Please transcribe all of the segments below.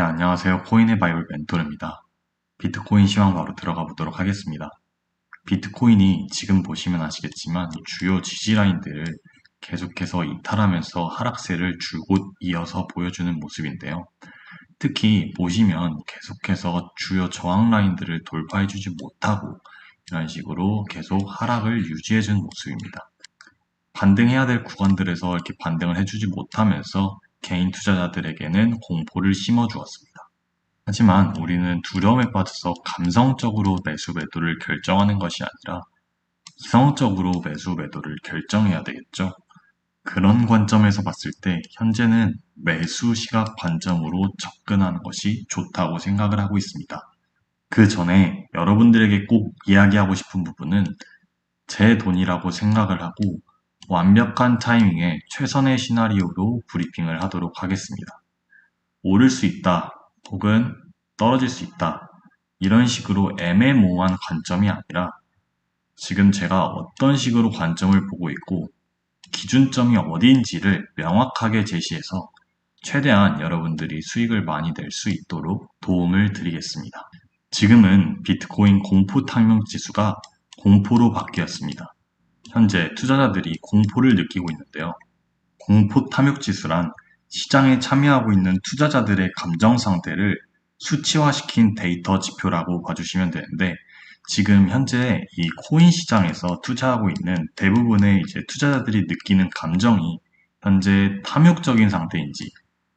네, 안녕하세요. 코인의 바이블 멘토르입니다. 비트코인 시황 바로 들어가 보도록 하겠습니다. 비트코인이 지금 보시면 아시겠지만 주요 지지라인들을 계속해서 이탈하면서 하락세를 줄곧 이어서 보여주는 모습인데요. 특히 보시면 계속해서 주요 저항 라인들을 돌파해주지 못하고 이런 식으로 계속 하락을 유지해준 모습입니다. 반등해야 될 구간들에서 이렇게 반등을 해주지 못하면서 개인 투자자들에게는 공포를 심어 주었습니다. 하지만 우리는 두려움에 빠져서 감성적으로 매수 매도를 결정하는 것이 아니라 이성적으로 매수 매도를 결정해야 되겠죠. 그런 관점에서 봤을 때 현재는 매수 시각 관점으로 접근하는 것이 좋다고 생각을 하고 있습니다. 그 전에 여러분들에게 꼭 이야기하고 싶은 부분은 제 돈이라고 생각을 하고 완벽한 타이밍에 최선의 시나리오로 브리핑을 하도록 하겠습니다. 오를 수 있다 혹은 떨어질 수 있다 이런 식으로 애매모호한 관점이 아니라 지금 제가 어떤 식으로 관점을 보고 있고 기준점이 어디인지를 명확하게 제시해서 최대한 여러분들이 수익을 많이 낼 수 있도록 도움을 드리겠습니다. 지금은 비트코인 공포 탕명 지수가 공포로 바뀌었습니다. 현재 투자자들이 공포를 느끼고 있는데요. 공포 탐욕 지수란 시장에 참여하고 있는 투자자들의 감정 상태를 수치화시킨 데이터 지표라고 봐주시면 되는데 지금 현재 이 코인 시장에서 투자하고 있는 대부분의 이제 투자자들이 느끼는 감정이 현재 탐욕적인 상태인지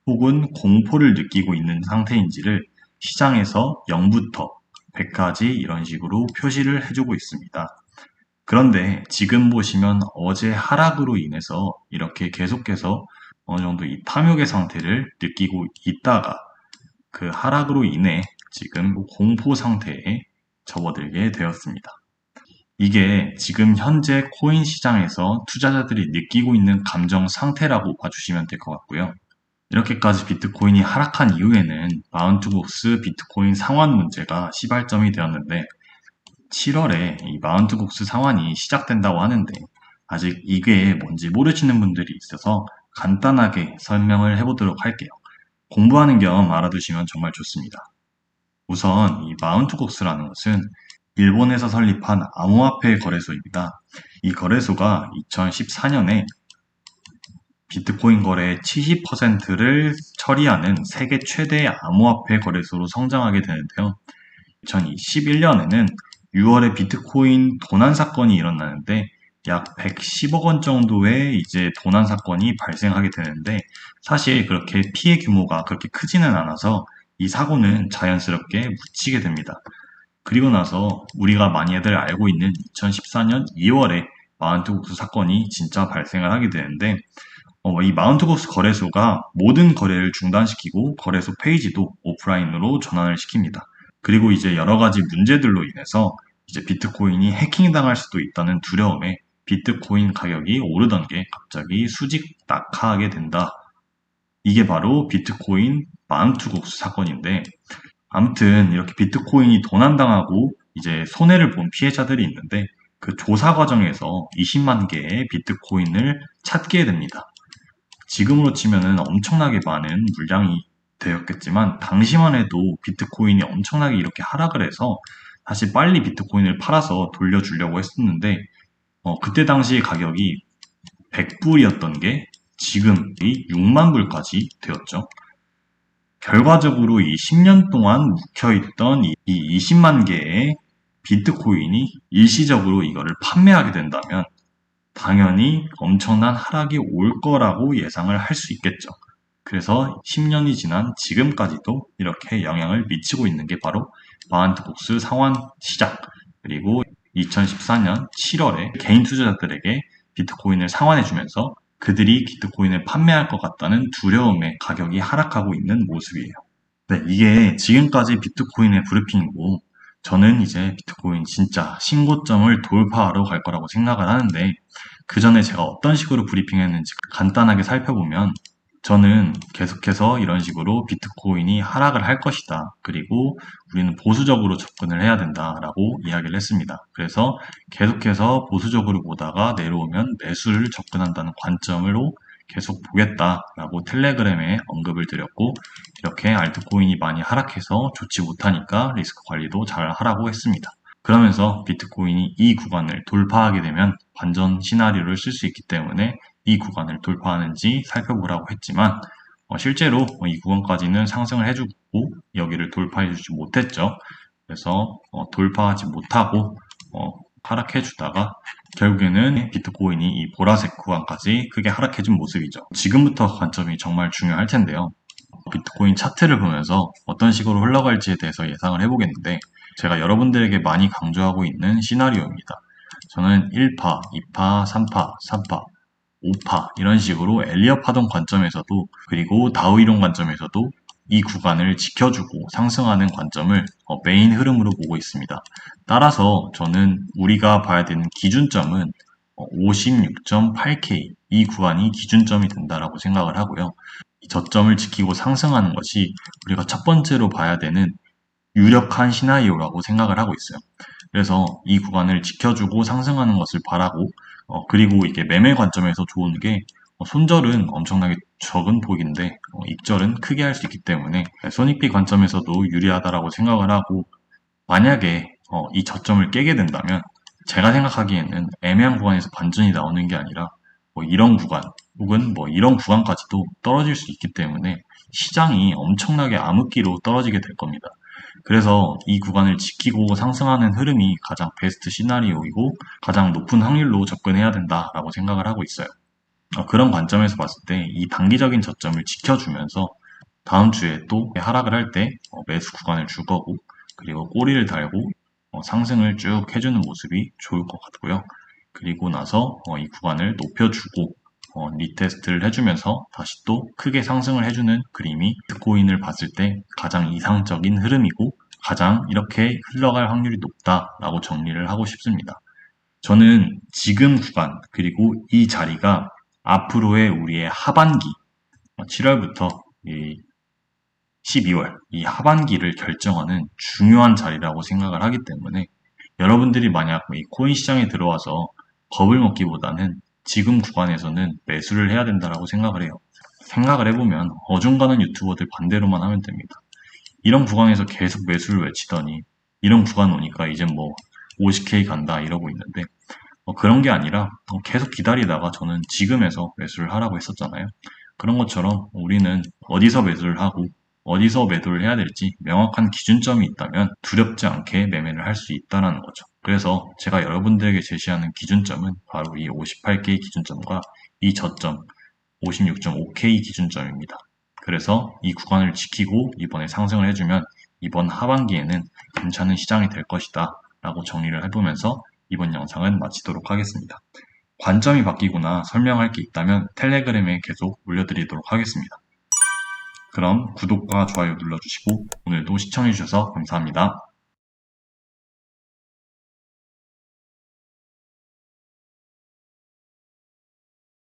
혹은 공포를 느끼고 있는 상태인지를 시장에서 0부터 100까지 이런 식으로 표시를 해주고 있습니다. 그런데 지금 보시면 어제 하락으로 인해서 이렇게 계속해서 어느 정도 이 탐욕의 상태를 느끼고 있다가 그 하락으로 인해 지금 공포 상태에 접어들게 되었습니다. 이게 지금 현재 코인 시장에서 투자자들이 느끼고 있는 감정 상태라고 봐주시면 될 것 같고요. 이렇게까지 비트코인이 하락한 이후에는 마운트복스 비트코인 상환 문제가 시발점이 되었는데 7월에 이 마운트복스 상환이 시작된다고 하는데 아직 이게 뭔지 모르시는 분들이 있어서 간단하게 설명을 해보도록 할게요. 공부하는 겸 알아두시면 정말 좋습니다. 우선 이 마운트곡스라는 것은 일본에서 설립한 암호화폐 거래소입니다. 이 거래소가 2014년에 비트코인 거래의 70%를 처리하는 세계 최대의 암호화폐 거래소로 성장하게 되는데요. 2011년에는 6월에 비트코인 도난 사건이 일어나는데 약 110억 원 정도의 이제 도난 사건이 발생하게 되는데 사실 그렇게 피해 규모가 그렇게 크지는 않아서 이 사고는 자연스럽게 묻히게 됩니다. 그리고 나서 우리가 많이들 알고 있는 2014년 2월에 마운트곡스 사건이 진짜 발생을 하게 되는데 어, 이 마운트곡스 거래소가 모든 거래를 중단시키고 거래소 페이지도 오프라인으로 전환을 시킵니다. 그리고 이제 여러 가지 문제들로 인해서 이제 비트코인이 해킹당할 수도 있다는 두려움에 비트코인 가격이 오르던 게 갑자기 수직 낙하하게 된다. 이게 바로 비트코인 마운트곡스 사건인데 아무튼 이렇게 비트코인이 도난당하고 이제 손해를 본 피해자들이 있는데 그 조사 과정에서 20만 개의 비트코인을 찾게 됩니다. 지금으로 치면은 엄청나게 많은 물량이 되었겠지만 당시만 해도 비트코인이 엄청나게 이렇게 하락을 해서 다시 빨리 비트코인을 팔아서 돌려주려고 했었는데 어, 그때 당시 가격이 100불이었던 게 지금 이 6만 불까지 되었죠. 결과적으로 이 10년 동안 묵혀있던 이 20만 개의 비트코인이 일시적으로 이거를 판매하게 된다면 당연히 엄청난 하락이 올 거라고 예상을 할 수 있겠죠. 그래서 10년이 지난 지금까지도 이렇게 영향을 미치고 있는 게 바로 마한트복스 상환 시작 그리고 2014년 7월에 개인 투자자들에게 비트코인을 상환해주면서 그들이 비트코인을 판매할 것 같다는 두려움에 가격이 하락하고 있는 모습이에요. 네, 이게 지금까지 비트코인의 브리핑이고 저는 이제 비트코인 진짜 신고점을 돌파하러 갈 거라고 생각을 하는데 그 전에 제가 어떤 식으로 브리핑했는지 간단하게 살펴보면 저는 계속해서 이런 식으로 비트코인이 하락을 할 것이다. 그리고 우리는 보수적으로 접근을 해야 된다라고 이야기를 했습니다. 그래서 계속해서 보수적으로 보다가 내려오면 매수를 접근한다는 관점으로 계속 보겠다라고 텔레그램에 언급을 드렸고 이렇게 알트코인이 많이 하락해서 좋지 못하니까 리스크 관리도 잘 하라고 했습니다. 그러면서 비트코인이 이 구간을 돌파하게 되면 반전 시나리오를 쓸 수 있기 때문에 이 구간을 돌파하는지 살펴보라고 했지만 어, 실제로 이 구간까지는 상승을 해주고 여기를 돌파해주지 못했죠. 그래서 어, 돌파하지 못하고 어, 하락해주다가 결국에는 비트코인이 이 보라색 구간까지 크게 하락해준 모습이죠. 지금부터 관점이 정말 중요할 텐데요. 비트코인 차트를 보면서 어떤 식으로 흘러갈지에 대해서 예상을 해보겠는데 제가 여러분들에게 많이 강조하고 있는 시나리오입니다. 저는 1파, 2파, 3파, 3파, 5파 이런 식으로 엘리어 파동 관점에서도 그리고 다우 이론 관점에서도 이 구간을 지켜주고 상승하는 관점을 어, 메인 흐름으로 보고 있습니다. 따라서 저는 우리가 봐야 되는 기준점은 56.8K 이 구간이 기준점이 된다라고 생각을 하고요. 이 저점을 지키고 상승하는 것이 우리가 첫 번째로 봐야 되는 유력한 시나리오라고 생각을 하고 있어요. 그래서 이 구간을 지켜주고 상승하는 것을 바라고 어, 그리고 이게 매매 관점에서 좋은 게 어, 손절은 엄청나게 적은 폭인데 어, 입절은 크게 할 수 있기 때문에 손익비 관점에서도 유리하다라고 생각을 하고 만약에 어, 이 저점을 깨게 된다면 제가 생각하기에는 애매한 구간에서 반전이 나오는 게 아니라 뭐 이런 구간 혹은 뭐 이런 구간까지도 떨어질 수 있기 때문에 시장이 엄청나게 암흑기로 떨어지게 될 겁니다. 그래서 이 구간을 지키고 상승하는 흐름이 가장 베스트 시나리오이고 가장 높은 확률로 접근해야 된다라고 생각을 하고 있어요. 어, 그런 관점에서 봤을 때 이 단기적인 저점을 지켜주면서 다음 주에 또 하락을 할때 어, 매수 구간을 줄 거고 그리고 꼬리를 달고 어, 상승을 쭉 해주는 모습이 좋을 것 같고요. 그리고 나서 이 구간을 높여주고 리테스트를 해주면서 다시 또 크게 상승을 해주는 그림이 비트코인을 봤을 때 가장 이상적인 흐름이고 가장 이렇게 흘러갈 확률이 높다라고 정리를 하고 싶습니다. 저는 지금 구간 그리고 이 자리가 앞으로의 우리의 하반기 7월부터 12월 이 하반기를 결정하는 중요한 자리라고 생각을 하기 때문에 여러분들이 만약 이 코인 시장에 들어와서 겁을 먹기보다는 지금 구간에서는 매수를 해야 된다라고 생각을 해요. 생각을 해보면 어중간한 유튜버들 반대로만 하면 됩니다. 이런 구간에서 계속 매수를 외치더니 이런 구간 오니까 이제 뭐 50K 간다 이러고 있는데 어, 그런 게 아니라 어, 계속 기다리다가 저는 지금에서 매수를 하라고 했었잖아요. 그런 것처럼 우리는 어디서 매수를 하고 어디서 매도를 해야 될지 명확한 기준점이 있다면 두렵지 않게 매매를 할 수 있다는 거죠. 그래서 제가 여러분들에게 제시하는 기준점은 바로 이 58K 기준점과 이 저점 56.5K 기준점입니다. 그래서 이 구간을 지키고 이번에 상승을 해주면 이번 하반기에는 괜찮은 시장이 될 것이다 라고 정리를 해보면서 이번 영상은 마치도록 하겠습니다. 관점이 바뀌거나 설명할 게 있다면 텔레그램에 계속 올려드리도록 하겠습니다. 그럼 구독과 좋아요 눌러주시고 오늘도 시청해주셔서 감사합니다.